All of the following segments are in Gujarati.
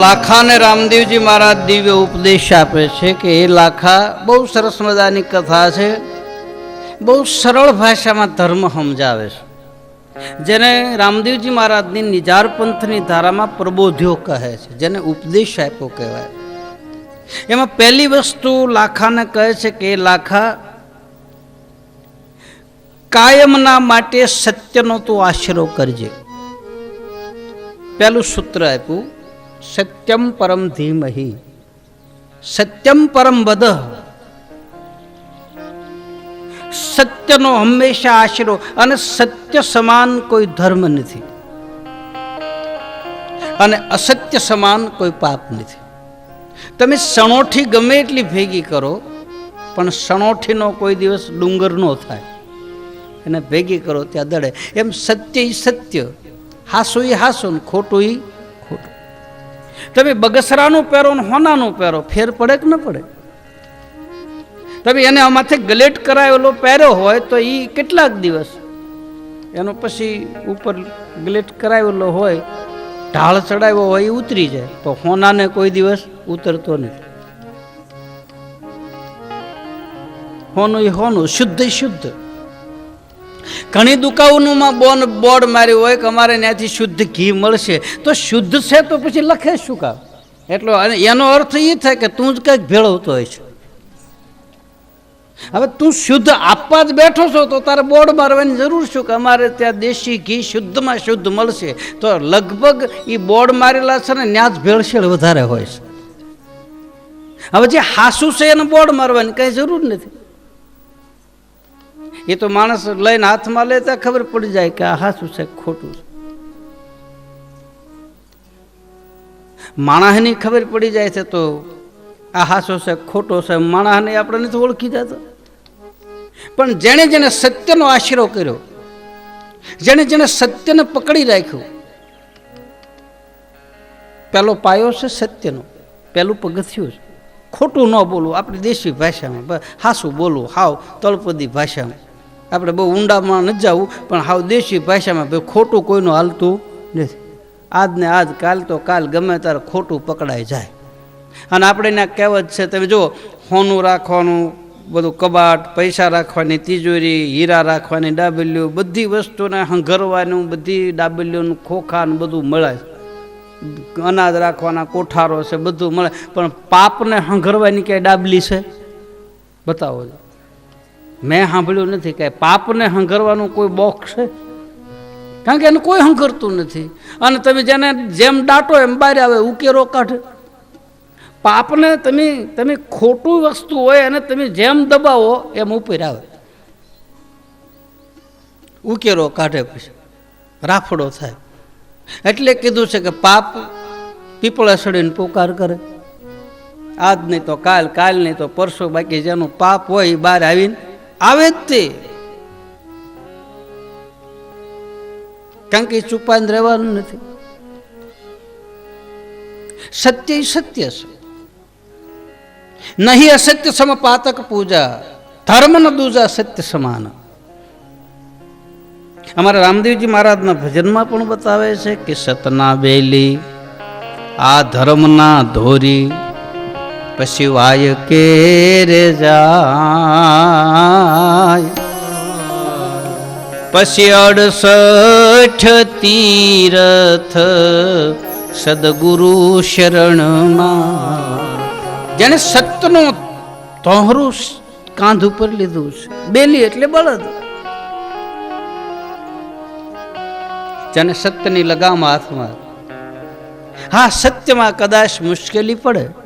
લાખાને રામદેવજી મહારાજ દિવ્ય ઉપદેશ આપે છે કે એ લાખા બહુ સરસ મજાની કથા છે. બહુ સરળ ભાષામાં ધર્મ સમજાવે છે. જેને રામદેવજી મહારાજની નિજાર પંથની ધારામાં પ્રબોધ્યો કહે છે, જેને ઉપદેશ આપ્યો કહેવાય. એમાં પહેલી વસ્તુ લાખાને કહે છે કે એ લાખા, કાયમના માટે સત્યનો તું આશરો કરજે. પહેલું સૂત્ર આપ્યું સત્યમ પરમ ધીમહી સત્યમ પરમ વદ સત્યનો હંમેશા આશરો અને સત્ય સમાન કોઈ ધર્મ નથી અને અસત્ય સમાન કોઈ પાપ નથી તમે સણોઠી ગમે એટલી ભેગી કરો પણ સણોઠીનો કોઈ દિવસ ડુંગર નો થાય એને ભેગી કરો ત્યાં દડે એમ સત્ય ઈ સત્ય હાસું હાસું ખોટું તમે બગસરાનું પહેરો ને હોનાનું પહેરો, ફેર પડે કે ન પડે? તમે એને આમાંથી ગલેટ કરાવેલો પહેર્યો હોય તો એ કેટલાક દિવસ? એનો પછી ઉપર ગલેટ કરાવેલો હોય, ઢાળ ચડાવ્યો હોય એ ઉતરી જાય, તો હોનાને કોઈ દિવસ ઉતરતો નથી. હોનું એ હોનું, શુદ્ધ શુદ્ધ. ઘણી દુકાનોમાં બોન બોર્ડ માર્યું હોય કે અમારે ત્યાંથી શુદ્ધ ઘી મળશે. તો શુદ્ધ છે તો પછી લખે શું કામ? એટલો અને એનો અર્થ એ થાય કે તું જ કંઈક ભેળવતો હોય છે. હવે તું શુદ્ધ આપવા જ બેઠો છો તો તારે બોર્ડ મારવાની જરૂર શું કે અમારે ત્યાં દેશી ઘી શુદ્ધમાં શુદ્ધ મળશે. તો લગભગ એ બોર્ડ મારેલા છે ને ત્યાં જ ભેળસેળ વધારે હોય છે. હવે જે હાસુ છે એને બોર્ડ મારવાની કંઈ જરૂર નથી. એ તો માણસ લઈને હાથમાં લેતા ખબર પડી જાય કે આ હાસું છે ખોટું છે. માણસની ખબર પડી જાય છે તો આ હાસો છે ખોટો છે માણસને આપણે નથી ઓળખી જતો. પણ જેણે જેણે સત્યનો આશરો કર્યો, જેણે જેણે સત્યને પકડી રાખ્યું પહેલો પાયો છે સત્યનો પહેલું પગથિયું છે. ખોટું ન બોલવું, આપણી દેશી ભાષામાં હાસું બોલવું, હાવ, તળપદી ભાષામાં. આપણે બહુ ઊંડામાં ન જવું, પણ હાવ દેશી ભાષામાં ભાઈ ખોટું કોઈનું હાલતું નથી. આજને આજ કાલ તો કાલ ગમે ત્યારે ખોટું પકડાઈ જાય. અને આપણે એના કહેવત છે, તમે જુઓ, હોનું રાખવાનું, બધું કબાટ, પૈસા રાખવાની, તિજોરી, હીરા રાખવાની, ડાબલીઓ, બધી વસ્તુને હંઘરવાનું, બધી ડાબલીઓનું ખોખાનું બધું મળે અનાજ રાખવાના કોઠારો છે, બધું મળે. પણ પાપને હંઘરવાની ક્યાંય ડાબલી છે? બતાવો. મેં સાંભળ્યું નથી કે પાપને હંગરવાનું કોઈ બોક્સ છે? કારણ કે એને કોઈ હંગરતું નથી. અને તમે જેને જેમ દાટો એમ બહાર આવે ઉકેરો કાઢે. પાપને તમે તમે ખોટું વસ્તુ હોય અને તમે જેમ દબાવો, એમ ઉપર આવે. ઉકેરો કાઢે પછી. રાફડો થાય. એટલે કીધું છે કે પાપ પીપળા સડીને પોકાર કરે. આજ નહીં તો કાલ કાલ નહીં તો પરસો બાકી જેનું પાપ હોય એ બહાર આવીને આવે જ તે. કારણ કે છુપાઈને રહેવાનું નથી. સત્ય સત્ય છે. નહીં અસત્ય સમ પાતક પૂજા ધર્મ ન દૂજા સત્ય સમાન. અમારા રામદેવજી મહારાજના ભજનમાં પણ બતાવે છે કે સતના બેલી આ ધર્મના ધોરી પછી વાય કે જાય પછી અડસઠ તીરથ સદગુરુ શરણમાં જેને સત્યનો તોહરું કાંધ ઉપર લીધું છે. બેલી એટલે બળદ. જેને સત્યની લગામ હાથમાં. હા, સત્યમાં કદાચ મુશ્કેલી પડે.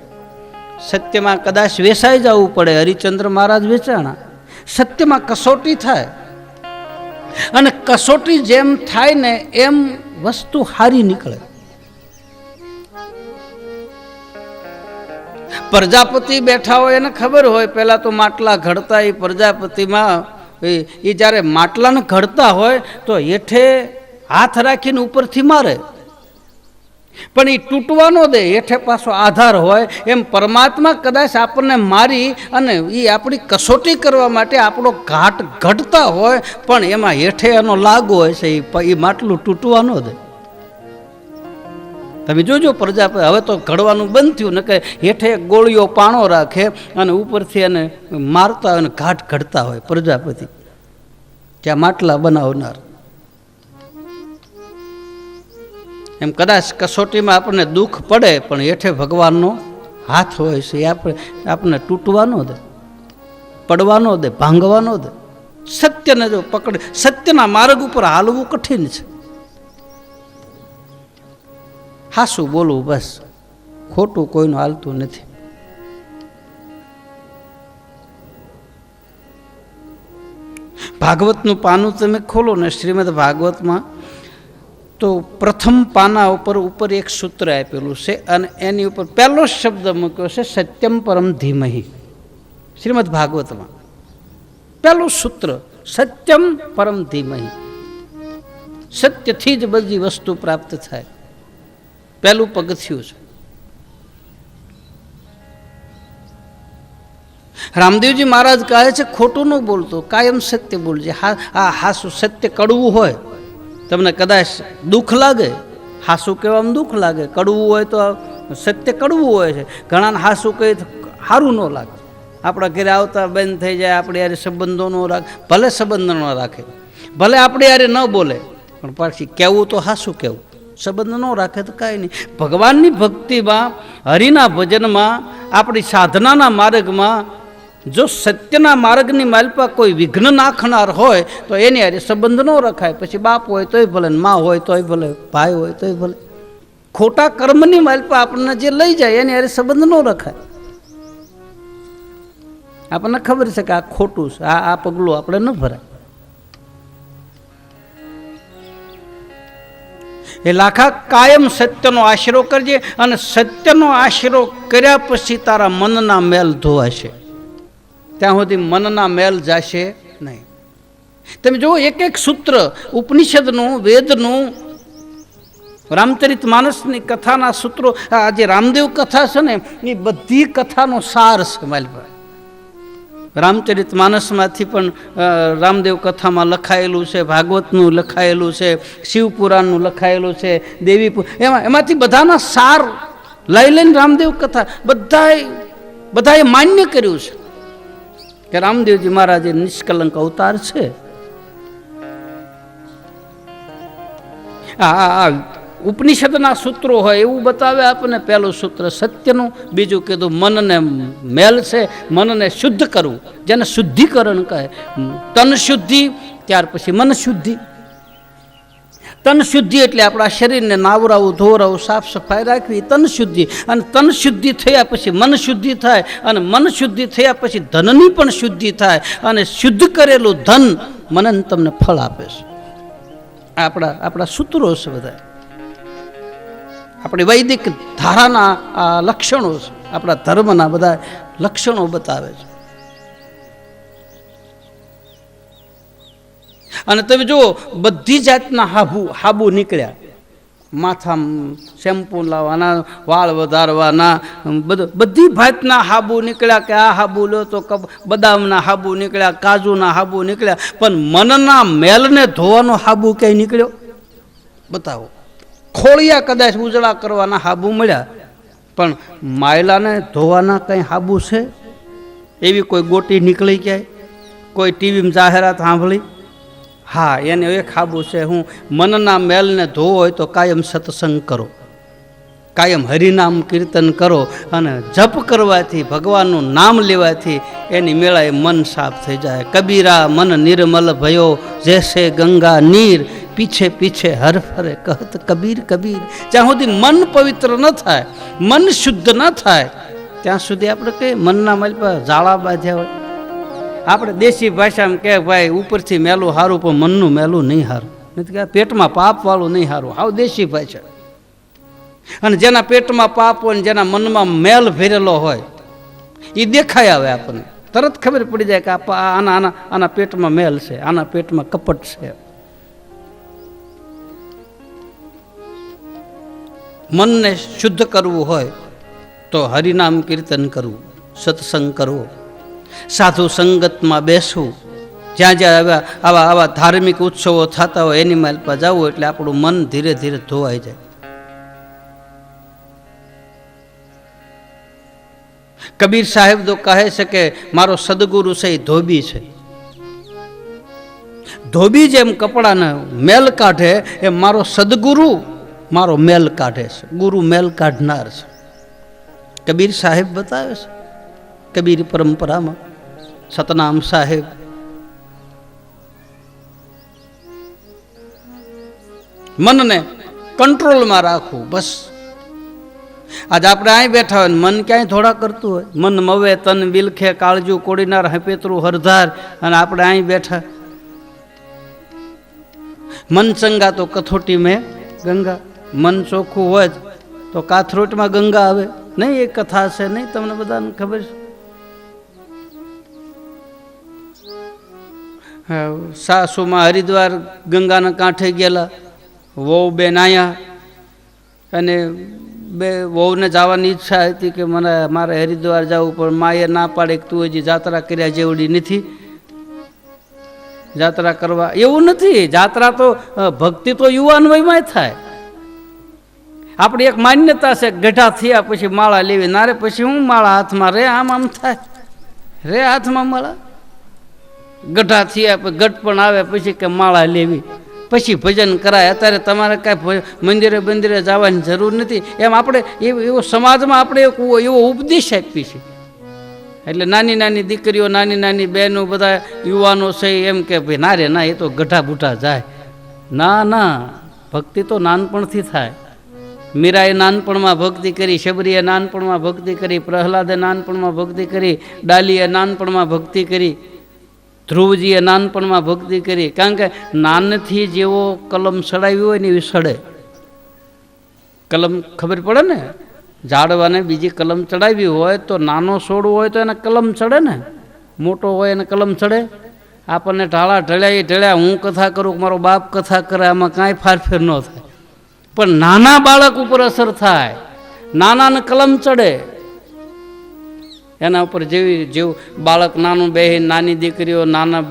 સત્યમાં કદાચ વેસાઈ જવું પડે, હરિચંદ્ર મહારાજ વેચાણા. સત્યમાં કસોટી થાય. અને કસોટી જેમ થાય ને એમ વસ્તુ હારી નીકળે. પ્રજાપતિ બેઠા હોય એને ખબર હોય, પહેલાં તો માટલા ઘડતા એ પ્રજાપતિમાં, એ જ્યારે માટલાને ઘડતા હોય, તો હેઠે હાથ રાખીને ઉપરથી મારે. પણ એ તૂટવા ન દે, હેઠે પાછો આધાર હોય, એમ પરમાત્મા કદાચ આપણને મારી અને એ આપણી કસોટી કરવા માટે આપણો ઘાટ ઘટતા હોય, પણ એમાં હેઠે એનો લાગો હોય છે એ માટલું તૂટવા ન દે. તમે જોજો પ્રજાપતિ હવે તો ઘડવાનું બંધ થયું ને કે હેઠે ગોળીઓ પાણો રાખે અને ઉપરથી એને મારતા હોય અને ઘાટ ઘડતા હોય પ્રજાપતિ. ત્યાં માટલા બનાવનાર. એમ કદાચ કસોટીમાં આપણને દુઃખ પડે, પણ હેઠે ભગવાનનો હાથ હોય છે, એ આપણે આપણને તૂટવાનો દે, પડવાનો દે, ભાંગવાનો દે. સત્યને જો પકડે, સત્યના માર્ગ ઉપર હાલવું કઠિન છે. હાસું બોલવું બસ, ખોટું કોઈનું હાલતું નથી. ભાગવતનું પાનું તમે ખોલો ને, શ્રીમદ ભાગવતમાં તો પ્રથમ પાના ઉપર ઉપર એક સૂત્ર આપેલું છે અને એની ઉપર પહેલો શબ્દ મૂક્યો છે સત્યમ પરમ ધીમહી. શ્રીમદ ભાગવતમાં. પહેલું સૂત્ર, સત્યમ પરમ ધીમહી. સત્યથી જ બધી વસ્તુ પ્રાપ્ત થાય. પહેલું પગથિયું છે. રામદેવજી મહારાજ કહે છે, ખોટું ન બોલતો, કાયમ સત્ય બોલજે. હા, આ હાસું સત્ય કડવું હોય તમને કદાચ દુઃખ લાગે, હાસું કહેવામાં દુઃખ લાગે, કડવું હોય તો સત્ય કડવું હોય છે. ઘણાને હાસું કહે સારું ન લાગે. આપણા ઘરે આવતા બંધ થઈ જાય, આપણે યારે સંબંધો ન રાખે, ભલે સંબંધ ન રાખે. ભલે આપણે યારે ન બોલે, પણ પાછી કહેવું તો હાસું કહેવું. સંબંધ ન રાખે તો કાંઈ નહીં. ભગવાનની ભક્તિમાં, હરિના ભજનમાં, આપણી સાધનાના માર્ગમાં જો સત્યના માર્ગની માલપા કોઈ વિઘ્ન નાખનાર હોય, તો એની હારે સંબંધ ન રખાય. પછી બાપ હોય તોય ભલે મા હોય તોય ભલે, ભાઈ હોય તોય ભલે. ખોટા કર્મની માલપા આપણને જે લઈ જાય, એની હારે સંબંધ ન રખાય. આપણને ખબર છે કે આ ખોટું છે, આ આ પગલું આપણે ન ભરાય. એ લાખા કાયમ સત્યનો આશરો કરજે, અને સત્યનો આશરો કર્યા પછી તારા મનના મેલ ધોવાશે. ત્યાં સુધી મનના મેલ જશે નહીં. તમે જુઓ, એક એક સૂત્ર, ઉપનિષદનું, વેદનું, રામચરિત માનસની કથાના સૂત્રો, આ જે રામદેવ કથા છે ને, એ બધી કથાનો સાર છે માલભાઈ રામચરિત માનસમાંથી પણ રામદેવ કથામાં લખાયેલું છે, ભાગવતનું લખાયેલું છે, શિવપુરાણનું લખાયેલું છે દેવી એમાં, એમાંથી બધાના સાર લઈ લઈને રામદેવ કથા બધાએ બધાએ માન્ય કર્યું છે. કે રામદેવજી મહારાજ નિષ્કલંક અવતાર છે. આ ઉપનિષદના સૂત્રો હોય એવું બતાવે આપણને. પહેલું સૂત્ર સત્યનું, બીજું કીધું મનને મેલ છે, મનને શુદ્ધ કરવું. જેને શુદ્ધિકરણ કહે, તન શુદ્ધિ, ત્યાર પછી મન શુદ્ધિ. તન શુદ્ધિ એટલે આપણા શરીરને નાવરાવું ધોરાવું સાફ સફાઈ રાખવી તન શુદ્ધિ. અને તન શુદ્ધિ થયા પછી મન શુદ્ધિ થાય અને મન શુદ્ધિ થયા પછી ધનની પણ શુદ્ધિ થાય અને શુદ્ધ કરેલું ધન મનન તમને ફળ આપે છે. આપણા આપણા સૂત્રો છે બધા. આપણી વૈદિક ધારાના આ લક્ષણો છે. આપણા ધર્મના બધા લક્ષણો બતાવે છે. અને તમે જુઓ, બધી જાતના હાબુ હાબુ નીકળ્યા. માથા શેમ્પુ લાવવાના, વાળ વધારવાના બધું, બધી ભાતના હાબુ નીકળ્યા કે આ હાબુ લો તો બદામના હાબુ નીકળ્યા, કાજુના હાબુ નીકળ્યા, પણ મનના મેલને ધોવાનો હાબુ ક્યાંય નીકળ્યો? બતાવો. ખોળિયા કદાચ ઉજળા કરવાના હાબુ મળ્યા, પણ માયલાને ધોવાના કંઈ હાબુ છે? એવી કોઈ ગોટી નીકળી ક્યાંય? કોઈ ટીવીમાં જાહેરાત સાંભળી? હા, એને એ ખાબું છે, હું મનના મેલને ધોવો હોય તો કાયમ સત્સંગ કરો. કાયમ હરિનામ કીર્તન કરો અને જપ કરવાથી, ભગવાનનું નામ લેવાથી એની મેળાએ મન સાફ થઈ જાય. કબીરા, મન નિર્મલ ભયો, જેસે ગંગા નીર, પીછે પીછે હર ફરે કહત કબીર કબીર. જ્યાં સુધી મન પવિત્ર ન થાય, મન શુદ્ધ ન થાય, ત્યાં સુધી આપણે કઈ મનના મલ પર ઝાળા બાંધ્યા હોય? આપણે દેશી ભાષામાં કહે, ભાઈ, ઉપરથી મેલું સારું પણ મનનું મેલું નહીં સારું નથી કે પેટમાં પાપવાળું નહીં સારું આવ દેશી ભાષા. અને જેના પેટમાં પાપ હોય જેના મનમાં મેલ ભરેલો હોય એ દેખાય આવે આપણને. તરત ખબર પડી જાય કે આના આના આના પેટમાં મેલ છે, આના પેટમાં કપટ છે. મનને શુદ્ધ કરવું હોય, તો હરિનામ કીર્તન કરવું, સત્સંગ કરવો. સાધુ સંગતમાં બેસવું. જ્યાં જ્યાં આવા આવા આવા ધાર્મિક ઉત્સવો થતા હોય એની માલ પર જવું એટલે આપણું મન ધીરે ધીરે ધોવાઈ જાય. કબીર સાહેબ તો કહે છે કે મારો સદગુરુ છે એ ધોબી છે. ધોબી જેમ કપડાને મેલ કાઢે એ મારો સદગુરુ મારો મેલ કાઢે છે. ગુરુ મેલ કાઢનાર છે. કબીર સાહેબ બતાવે છે. કબીર પરંપરામાં સતનામ સાહેબ મનને કંટ્રોલમાં રાખવું બસ આજ આપણે અહીં બેઠા હોય ને મન ક્યાંય થોડા કરતું હોય મન મવે તન બિલખે કાળજુ કોડીનાર હપેતરું હરધાર અને આપણે અહીં બેઠા મન ચંગા તો કથોટી મેં ગંગા મન ચોખ્ખું હોય તો કાથરોટમાં ગંગા આવે નહીં એ કથા છે નહીં તમને બધાને ખબર છે સાસુમાં હરિદ્વાર ગંગાના કાંઠે ગયેલા. વહુ બેન આયા. અને બે વહુને જવાની ઈચ્છા હતી કે મને, મારે હરિદ્વાર જવું, પણ માએ ના પાડે કે તું હજી જાત્રા કર્યા જેવડી નથી. જાત્રા કરવા, એવું નથી. જાત્રા તો ભક્તિ તો યુવાન વયમાં થાય. આપણી એક માન્યતા છે ગઢા થયા પછી માળા લેવી. ના રે, પછી હું માળા હાથમાં રે? આમ આમ થાય. રે હાથમાં માળા? ગઢા થયા ગઢ પણ આવે પછી કે માળા લેવી. પછી ભજન કરાય. અત્યારે તમારે કાંઈ મંદિરે મંદિરે જવાની જરૂર નથી. એમ આપણે એવો એવો સમાજમાં આપણે એક એવો ઉપદેશ આપી છે એટલે નાની નાની દીકરીઓ, નાની નાની બહેનો બધા યુવાનો છે એમ કે ભાઈ ના રે, ના, એ તો ગઢા બુઢા જાય. ના ના, ભક્તિ તો નાનપણથી થાય. મીરાએ નાનપણમાં ભક્તિ કરી, શબરીએ નાનપણમાં ભક્તિ કરી, પ્રહલાદે નાનપણમાં ભક્તિ કરી, ડાલીએ નાનપણમાં ભક્તિ કરી. ધ્રુવજીએ નાનપણમાં ભક્તિ કરી, કારણ કે નાનથી જેવો કલમ સડાવી હોય ને એવી સડે. કલમ ખબર પડે ને? ઝાડવાને બીજી કલમ ચડાવી હોય તો નાનો છોડ હોય તો એને કલમ ચડે ને? મોટો હોય એને કલમ ચડે? આપણને ઢાળા ઢળ્યા, એ ઢળ્યા, હું કથા કરું, મારો બાપ કથા કરે, આમાં કાંઈ ફારફેર ન થાય. પણ નાના બાળક ઉપર અસર થાય. નાનાને કલમ ચડે. એના ઉપર જેવી જેવું બાળક નાનું બે નાની દીકરીઓ, નાના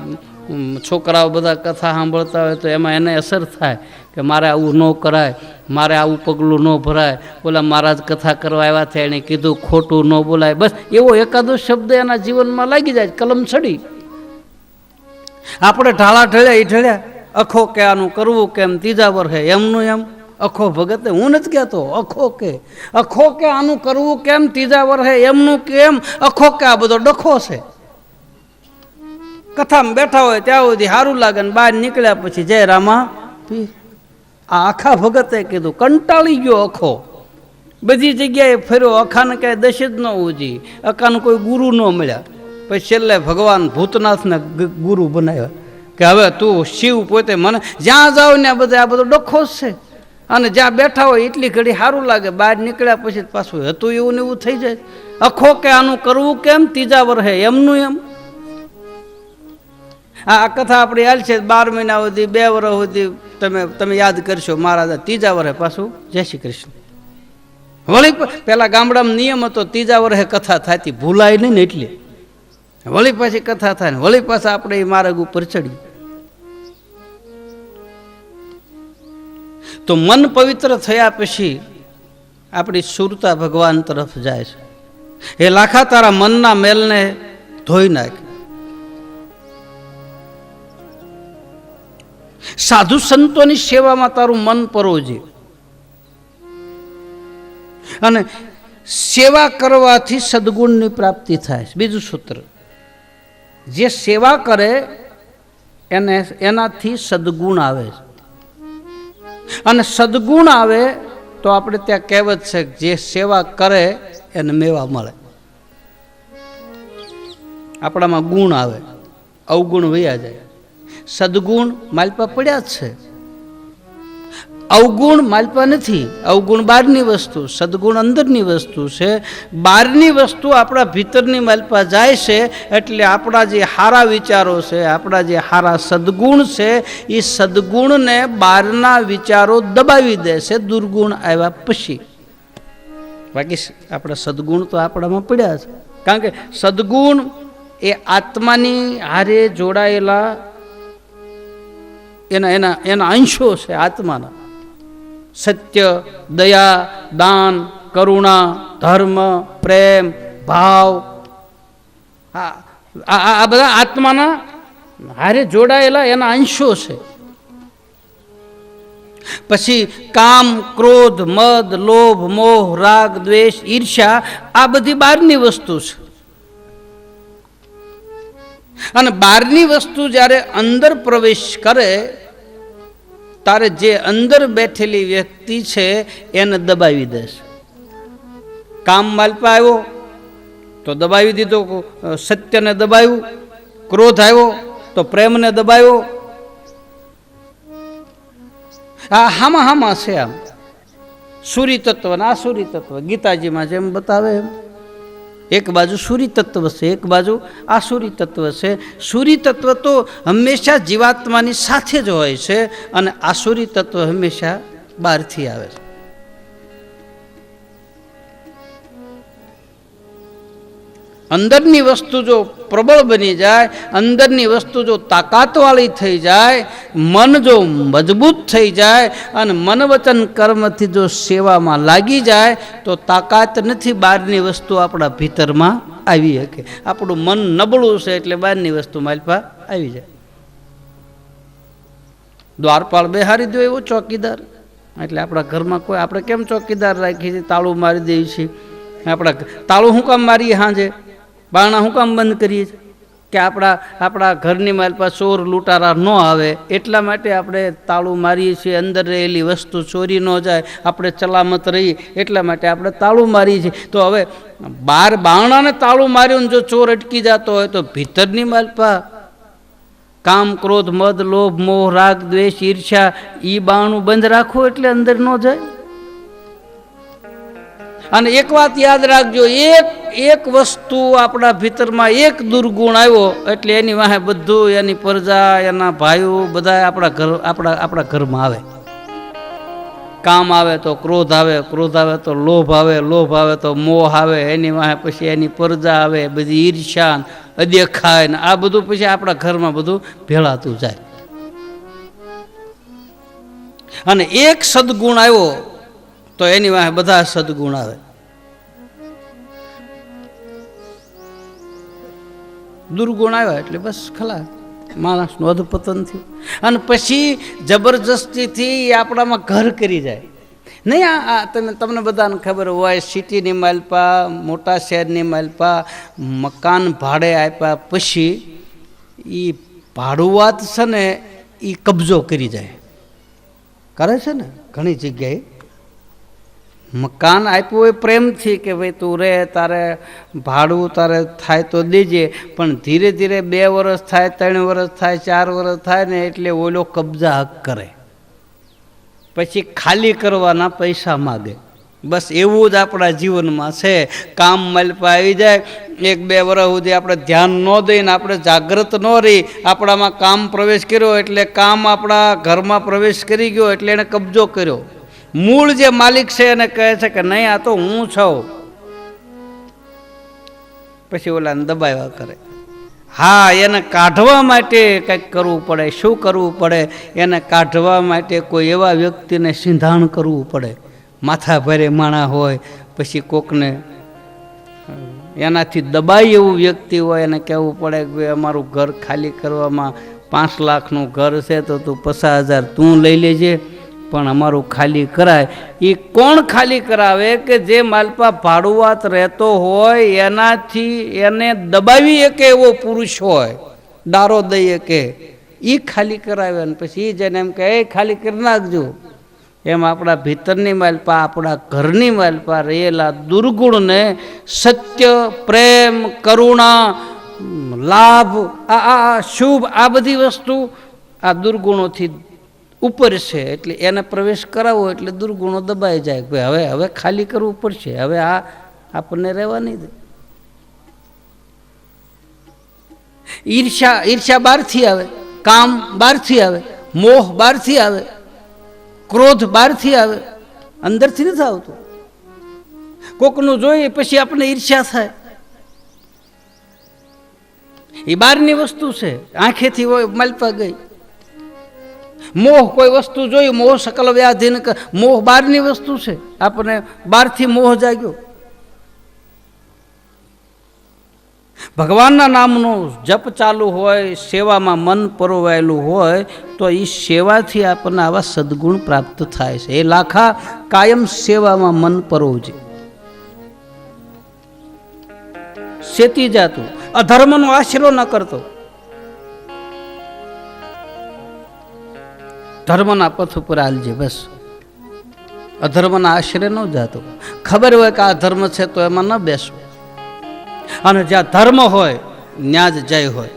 છોકરાઓ બધા કથા સાંભળતા હોય તો એમાં એને અસર થાય કે મારે આવું ન કરાય, મારે આવું પગલું ન ભરાય. ઓલા મહારાજ કથા કરવા આવ્યા થયા એણે કીધું ખોટું ન બોલાય. બસ, એવો એકાદો શબ્દ એના જીવનમાં લાગી જાય, કલમ છડી. આપણે ઢાળા ઢળ્યા એ ઢળ્યા, અખો કે આનું કરવું કેમ, ત્રીજા વર્ષે, એમનું એમ. અખો ભગતે, હું નથી કહેતો, અખો કે અખો કે આનું કરવું કેમ ત્રીજા વર્ષે, એમનું કેમ, અખો કે આ બધો ડખો છે. કથામાં બેઠા હોય ત્યાં સુધી સારું લાગે ને બહાર નીકળ્યા પછી જય રામા આ આખા ભગતે કીધું, કંટાળી ગયો અખો. બધી જગ્યાએ ફર્યો, અખાને કાંઈ દશ જ ન ઉજી, અખાને કોઈ ગુરુ ન મળ્યા. પછી છેલ્લે ભગવાન ભૂતનાથને ગુરુ બનાવ્યા કે હવે તું શિવ પોતે મને, જ્યાં જાવ ને આ બધા, આ બધો ડખો છે. અને જ્યાં બેઠા હોય એટલી ઘડી સારું લાગે. બહાર નીકળ્યા પછી પાછું હતું એવું ને એવું થઈ જાય. અખો કે આનું કરવું કેમ? ત્રીજા વર્ષે એમનું એમ. આ કથા આપણી હાલ છે, બાર મહિના સુધી, બે વર્ષ સુધી તમે તમે યાદ કરશો મહારાજા ત્રીજા વર્ષે પાછું. જય શ્રી કૃષ્ણ. વળી પેલા ગામડામાં નિયમ હતો, ત્રીજા વર્ષે કથા થતી ભૂલાય નહીં ને એટલે. વળી પાછી કથા થાય ને, વળી પાછા આપણે એ માર્ગ ઉપર ચડી તો મન પવિત્ર થયા પછી આપણી સુરતા ભગવાન તરફ જાય છે. એ લાખા તારા મનના મેલને ધોઈ નાખ. સાધુ સંતોની સેવામાં તારું મન પરોજે. અને સેવા કરવાથી સદગુણની પ્રાપ્તિ થાય છે. બીજું સૂત્ર. જે સેવા કરે એને, એનાથી સદગુણ આવે છે. અને સદગુણ આવે તો આપણે ત્યાં કહેવત છે જે સેવા કરે એને મેવા મળે. આપણામાં ગુણ આવે, અવગુણ વયા જાય. સદગુણ માલપા પડ્યા જ છે. અવગુણ માલપા નથી. અવગુણ બહારની વસ્તુ, સદગુણ અંદરની વસ્તુ છે. બહારની વસ્તુ આપણા ભીતરની માલપા જાય છે એટલે આપણા જે સારા વિચારો છે, આપણા જે સારા સદગુણ છે એ સદગુણને બહારના વિચારો દબાવી દે છે, દુર્ગુણ આવ્યા પછી. બાકી આપણા સદગુણ તો આપણામાં પડ્યા છે. કારણ કે સદગુણ એ આત્માની હારે જોડાયેલા એના એના એના અંશો છે આત્માના. સત્ય, દયા, દાન, કરુણા, ધર્મ, પ્રેમ, ભાવ આ બધા આત્માના હારે જોડાયેલા એના અંશો છે. પછી કામ, ક્રોધ, મદ, લોભ, મોહ, રાગ, દ્વેષ, ઈર્ષ્યા, આ બધી બહારની વસ્તુ છે. અને બહારની વસ્તુ જ્યારે અંદર પ્રવેશ કરે તારે જે અંદર બેઠેલી વ્યક્તિ છે, એને દબાવી દેશે. કામ માલપા આવ્યો, તો દબાવી દીધો સત્યને દબાવ્યું, ક્રોધ આવ્યો, તો પ્રેમને દબાવ્યો. આ હામાં હામાં છે આમ. સૂરી તત્વ ને સૂરી તત્વ, ગીતાજીમાં જેમ બતાવે એમ. એક બાજુ સૂર્ય તત્વ છે, એક બાજુ આસુરી તત્વ છે. સૂર્ય તત્વ તો હંમેશા જીવાત્માની સાથે જ હોય છે અને આસુરી તત્વ હંમેશા બહારથી આવે છે. અંદરની વસ્તુ જો પ્રબળ બની જાય, અંદરની વસ્તુ જો તાકાતવાળી થઈ જાય, મન જો મજબૂત થઈ જાય અને મન વચન કર્મથી જો સેવામાં લાગી જાય, તો તાકાત નથી બહારની વસ્તુ આપણા ભીતરમાં આવી શકે. આપણું મન નબળું છે એટલે બહારની વસ્તુ માલપા આવી જાય. દ્વારપાળ બેહારી દો એવો ચોકીદાર. એટલે આપણા ઘરમાં કોઈ, આપણે કેમ ચોકીદાર રાખીએ છીએ? તાળું મારી દઈએ છીએ આપણા તાળું શું કામ મારીએ સાંજે બારણા શું કામ બંધ કરીએ છીએ? કે આપણા આપણા ઘરની માલ પાસે ચોર લૂંટારા ન આવે, એટલા માટે આપણે તાળું મારીએ છીએ, અંદર રહેલી વસ્તુ ચોરી ન જાય, આપણે ચલામત રહીએ, એટલા માટે આપણે તાળું મારીએ છીએ. તો હવે બાર બારણાને તાળું માર્યું જો ચોર અટકી જતો હોય તો ભીતરની માલપા કામ, ક્રોધ, મદ, લોભ, મોહ, રાગ, દ્વેષ ઈર્ષા ઈ બાણું બંધ રાખવું એટલે અંદર ન જાય. અને એક વાત યાદ રાખજો, એક એક વસ્તુ આપણા ભીતરમાં એક દુર્ગુણ આવ્યો, એટલે એની વાહે બધું એની પ્રજા, એના ભાઈઓ બધા આપણા ઘર, આપણા આપણા ઘરમાં આવે. કામ આવે તો ક્રોધ આવે ક્રોધ આવે તો લોભ આવે લોભ આવે તો મોહ આવે, એની વાહે પછી એની પ્રજા આવે, બધી ઈર્ષા અદેખાય ને આ બધું પછી આપણા ઘરમાં બધું ભેળાતું જાય. અને એક સદગુણ આવ્યો તો એની વાહે બધા સદગુણ આવે. દુર્ગુણ આવ્યા એટલે બસ ખલા, માણસનું અધપતન થયું. અને પછી જબરજસ્તીથી આપણામાં ઘર કરી જાય. નહીં, આ આ તમે તમને બધાને ખબર હોય, સિટીની માલપા, મોટા શહેરની માલપા, મકાન ભાડે આપ્યા પછી એ ભાડુઆત છે ને એ કબજો કરી જાય. કરે છે ને, ઘણી જગ્યાએ. મકાન આપ્યું હોય પ્રેમથી કે ભાઈ તું રે, તારે ભાડું તારે થાય તો દેજે. પણ ધીરે ધીરે બે વર્ષ થાય, ત્રણ વર્ષ થાય, ચાર વર્ષ થાય ને એટલે ઓલો કબજા હક કરે. પછી ખાલી કરવાના પૈસા માગે. બસ એવું જ આપણા જીવનમાં છે. કામ મલપા આવી જાય. એક બે વર્ષ સુધી આપણે ધ્યાન ન દઈને આપણે જાગૃત ન રહી. આપણામાં કામ પ્રવેશ કર્યો એટલે કામ આપણા ઘરમાં પ્રવેશ કરી ગયો એટલે એણે કબજો કર્યો. મૂળ જે માલિક છે એને કહે છે કે નહીં, આ તો હું છું. પછી ઓલાને દબાવ્યા કરે. હા, એને કાઢવા માટે કંઈક કરવું પડે. શું કરવું પડે? એને કાઢવા માટે કોઈ એવા વ્યક્તિને સિંધાણ કરવું પડે. માથા ભરે માણા હોય, પછી કોકને એનાથી દબાઈ એવું વ્યક્તિ હોય, એને કહેવું પડે કે અમારું ઘર ખાલી કરવામાં પાંચ લાખનું ઘર છે, તો તું પચાસ હજાર તું લઈ લેજે. પણ અમારું ખાલી કરાય. એ કોણ ખાલી કરાવે કે જે માલપા ભાડુઆત રહેતો હોય, એનાથી એને દબાવી શકે એવો પુરુષ હોય, દારો દઈએ કે એ ખાલી કરાવે અને પછી એ જેને એમ કે એ ખાલી કરી નાખજો. એમ આપણા ભીતરની માલપા, આપણા ઘરની માલપા રહેલા દુર્ગુણને સત્ય, પ્રેમ, કરુણા, લાભ આ આ, શુભ, આ બધી વસ્તુ આ દુર્ગુણોથી ઉપર છે, એટલે એને પ્રવેશ કરાવવો એટલે દુર્ગુણો દબાઈ જાય ભાઈ હવે હવે ખાલી કરવું પડશે, હવે આ આપણને રહેવા નહીં દે. ઈર્ષા ઈર્ષા બહારથી આવે, કામ બહારથી આવે, મોહ બહારથી આવે, ક્રોધ બહારથી આવે, અંદરથી નથી આવતું. કોકનું જોઈએ પછી આપણને ઈર્ષ્યા થાય. એ બહારની વસ્તુ છે, આંખેથી હોય, મલપા ગઈ. મોહ કોઈ વસ્તુ જોઈ મોહ સકલ વ્યાધીન મોહ બહારની વસ્તુ છે. આપણને બહારથી મોહ જાગ્યો. ભગવાનના નામનો જપ ચાલુ હોય, સેવામાં મન પરોવાયેલું હોય, તો એ સેવાથી આપણને આવા સદગુણ પ્રાપ્ત થાય છે. એ લાખા કાયમ સેવામાં મન પરોવજે. શેતી જાતું. અધર્મનો આશરો ન કરતો. ધર્મના પથ ઉપર હાલજે બસ. અધર્મના આશરે ન જાતો. ખબર હોય કે આ ધર્મ છે તો એમાં ન બેસવું. અને જ્યાં ધર્મ હોય, ત્યાં જ જય હોય.